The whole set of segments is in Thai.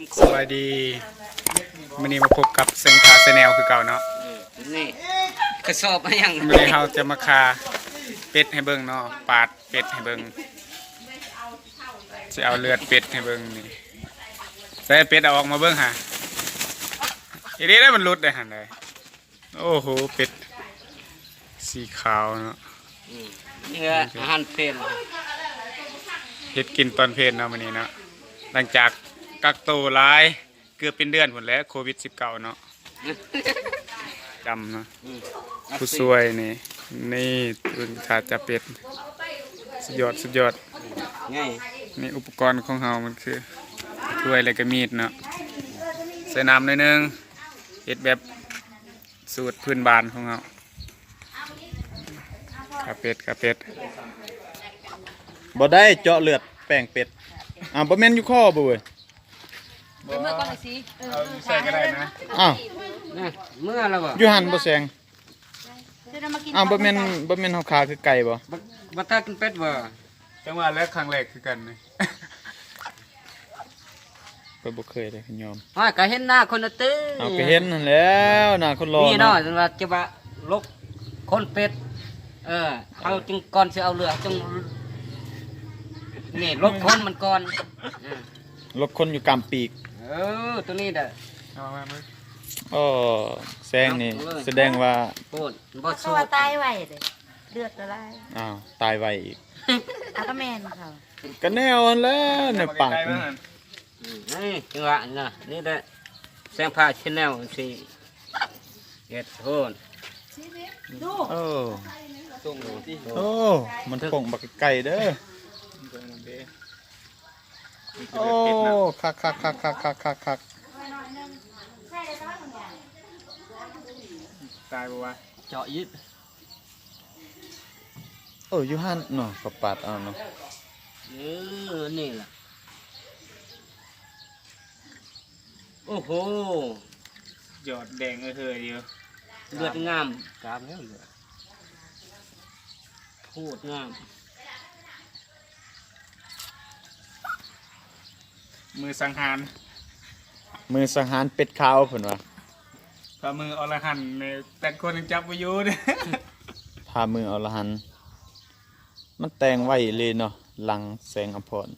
สวัสดีวันนี้มาพบกับเซงคาเซแนลคือเก่าเนาะนี่กระสอบมายังวันนี้เราจะมาคาเป็ดให้เบิ่งเนาะปาดเป็ดให้เบิ่งจะเอาเลือดเป็ดให้เบิ่งนี่แต่เป็ดเอาออกมาเบิ่งหาอีนี้ได้มันหลุดได้หันเลยโอ้โหเป็ดสีขาวเนาะเนื้ออาหารเพลนเฮ็ดกินตอนเพลนเนาะวันนี้เนาะหลังจาก กักตัวหลายเกือบเป็นเดือนหมดแล้วโควิด 19 เนาะจำเนาะผู้ช่วยนี่ นี่ตุนขาจะเป็ดสุดยอดสุดยอดไงนี่อุปกรณ์ของเฮามันคือถ้วยอะไรก็มีดเนาะใส่น้ำหน่อยนึงเฮ็ดแบบสูตรพื้นบ้านของเฮาขาเป็ดขาเป็ดบ่ได้เจาะเลือดแป้งเป็ดอ่าบ่แม่นอยู่ข้อบ่เว้ย เอก่อนเลยสิเอาใส่ก็ได้นะอ้าวเมื่อแล้วบ่อยู่หันบ่แซงเดี๋ยวเรามากินอ้าวบ่แม่นบ่แม่นเฮาขาคือไก่บ่บักบักตากินเป็ดบ่จังหวะแรกครั้งแรกคือกันนี่ก็บ่เคยเลยยอมว่าก็เห็นหน้าคนน่ะตื้อเอาก็เห็นนั่นแล้วหน่ะคนรอนี่เนาะเนาะจนว่าจะว่าลกคนเป็ดเออเอาจึงก่อนสิเอาเรือจึงนี่ลกคนมันก่อนเออรถคนอยู่กำปีก เออตัวนี้เด้อเอามามืออ้อแซงนี่แสดงว่าโปดบ่เขาสู้ว่าตายไวเลยเลือดละลายอ้าวตายไวอีกอาก็แมนเขาก็แนวนั้นแหล้วในปากใกล้ๆนี่บ้างอืมนี่จังหวะน่ะนี่แหละแสงพาชแนลสิเฮ็ดโทนโอ้ตุ้งที่โอ้มันป่งบักไก่เด้อ โอ้คักคักคักคักคักคักคักตายบ่วะเจาะยิบเอออยู่หันเนาะก็ปาดเอาเนาะเออนี่ล่ะโอ้โหหยอดแดงเอ้ยเฮ้ยอยู่เลือดงามกามแล้วเลือดพูดงาม มือสังหารมือสังหารเป็ดขาวเพิ่นว่าฝ่ามืออรหันต์ในแต่คนยังจับบ่อยู่เด้พามือเอาละหันมันแต่งไว้เลยเนาะหลังแสงอภรณ์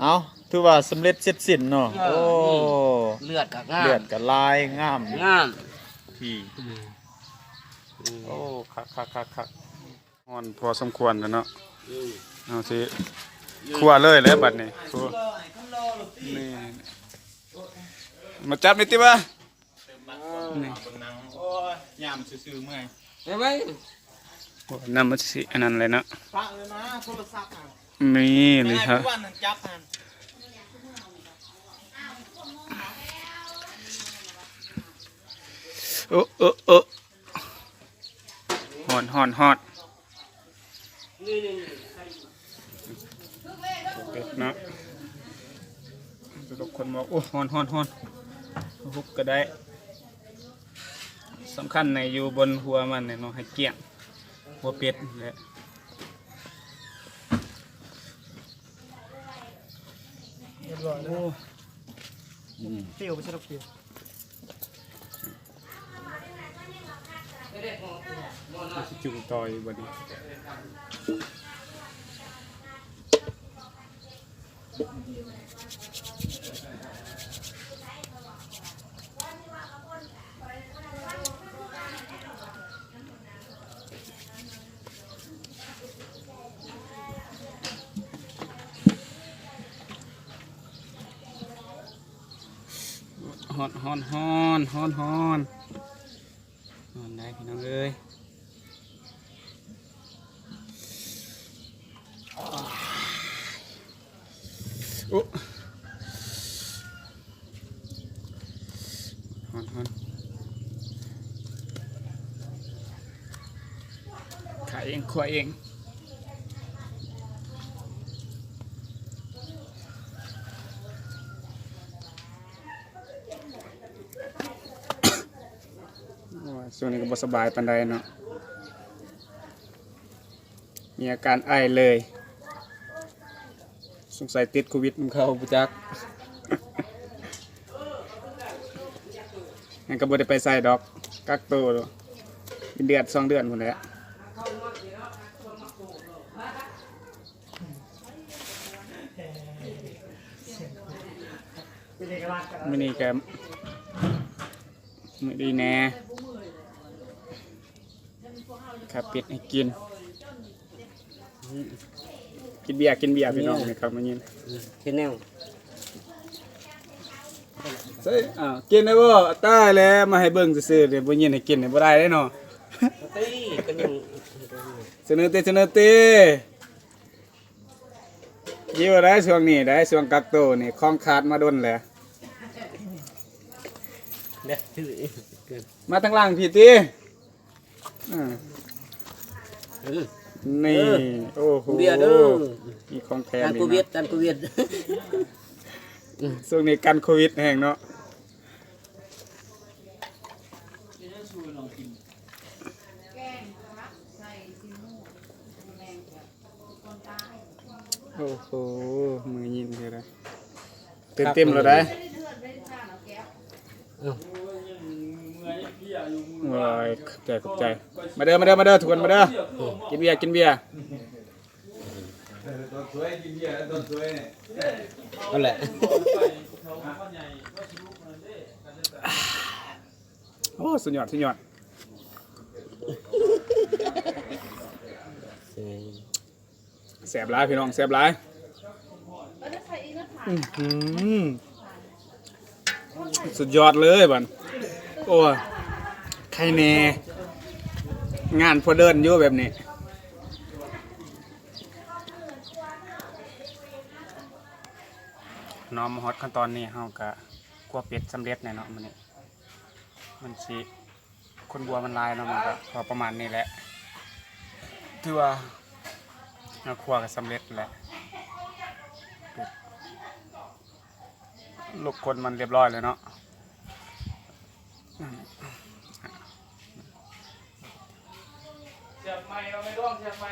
เอาถือว่าสำเร็จเสร็จสิ้นเนาะโอ้เลือดกับงามเลือดกับลายงามงามพี่โอ้คักคักคักคักอ่อนพอสมควรแล้วเนาะ เอาสิคั่วเลยแล้วบัดนี้คั่วนี่มาจับนี่ติบ่นี่โอ้ยยามซื่อๆเมื่อยไปไหมโอ้นำมาสิอันนั้นเลยเนาะฝากเลยนะโทรศัพท์อะนี่เลยครับวันนั้นจับหันโอ้โอ้โอ้ฮอนฮอนฮอน เป็ดเนาะทุกคนบอกโอ้ฮอนฮอนฮอนฮุบก็ได้สำคัญในอยู่บนหัวมันเนี่ยเนาะให้เกลี้ยงหัวเป็ดนี่แหละโอ้เปรี้ยวไปใช่หรอเปรี้ยวสิจุต่อยบดี อนฮอนฮอนฮอนฮอนฮอนได้พี่น้องเอ้ยโอ้ฮอนฮอนขายเองขวายเอง โอ้ยส่วนนี้ก็บ่สบายปานใดเนาะมีอาการไอเลย สงสัยติดโควิดมันเข้าปุจักงั้นก็บ่ได้ไปใส่ดอกกักตัวอยู่เป็นเดือนสองเดือนพุ่นแหละมื้อนี้ก็มื้อดีแน่ ครับเป็ดให้กิน กินเบียร์กินเบียร์พี่น้องนี่ครับมายินชแนลเฮ้ยอ้าวกินได้บ่ตายแล้วมาให้เบิ่งซื่อๆเดี๋ยวบ่ยินให้กินเนี่ยบ่ได้เด้เนาะตีก็ยังเสนอเตเสนอเตอยู่ได้ช่วงนี้ได้ช่วงกักตัวนี่ของขาดมาดนแหละเด้อเกินมาทางล่างพี่ติ อ่าอืมนี่ เออ โอ้โหเบียร์เด้อมีของแถมการอีกูกเวียดนะการกูเวียดช่วงนี้กันโควิดแห้งเนาะโอ้โห มือยินเลยนะเต็มเต็มๆแล้วได้ เอ้า ว้ายขอบใจขอบใจ มาเด้อมาเด้อมาเด้อทุกคนมาเด้อกินเบียร์กินเบียร์เอาแหละโอ้สุดยอดสุดยอดเสียงแสบหลายพี่น้องแสบหลายอื้อหือสุดยอดเลยบันโอ้ย ใครแน่งานพอเดินอยู่แบบนี้น้อมฮอตขั้นตอนนี้เฮากะกลัวเป็ดสำเร็จแน่เนาะมันนี่มันสิคนบัวมันลายเนาะมันก็พอประมาณนี้แหละถือว่าเอาครัวก็สำเร็จแหละลูกคนมันเรียบร้อยเลยเนาะ เสียบไม้เราไม่ร้องเสียบไม้